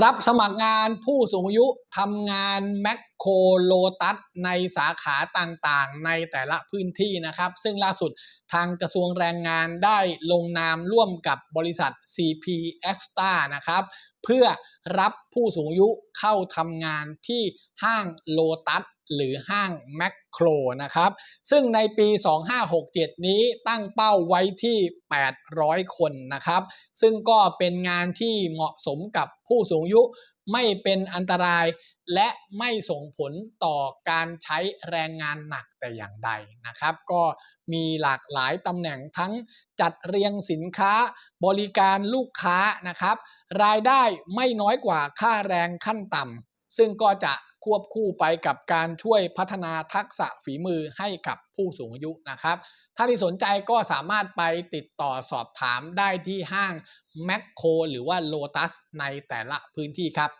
รับสมัครงานผู้สูงอายุทำงานแมคโครโลตัสในสาขาต่างๆ ในแต่ละพื้นที่นะครับ ซึ่งล่าสุดทางกระทรวงแรงงานได้ลงนามร่วมกับบริษัท CP Extra นะครับ เพื่อรับผู้สูงอายุเข้าทำงานที่ห้างโลตัสหรือห้างแมคโครนะครับ ซึ่งในปี 2567 นี้ตั้งเป้าไว้ที่ 800 คนนะครับ ซึ่งก็เป็นงานที่เหมาะสมกับผู้สูงอายุ ไม่เป็นอันตรายและไม่ส่งผลต่อการใช้แรงงานหนักแต่อย่างใดนะครับ ก็มีหลากหลายตำแหน่งทั้งจัดเรียงสินค้าบริการลูกค้านะครับ รายได้ไม่น้อยกว่าค่าแรงขั้นต่ำซึ่งก็จะควบคู่ไปกับการช่วยพัฒนาทักษะฝีมือให้กับผู้สูงอายุนะครับ ถ้าที่สนใจก็สามารถไปติดต่อสอบถามได้ที่ห้างแมคโครหรือว่าโลตัสในแต่ละพื้นที่ครับ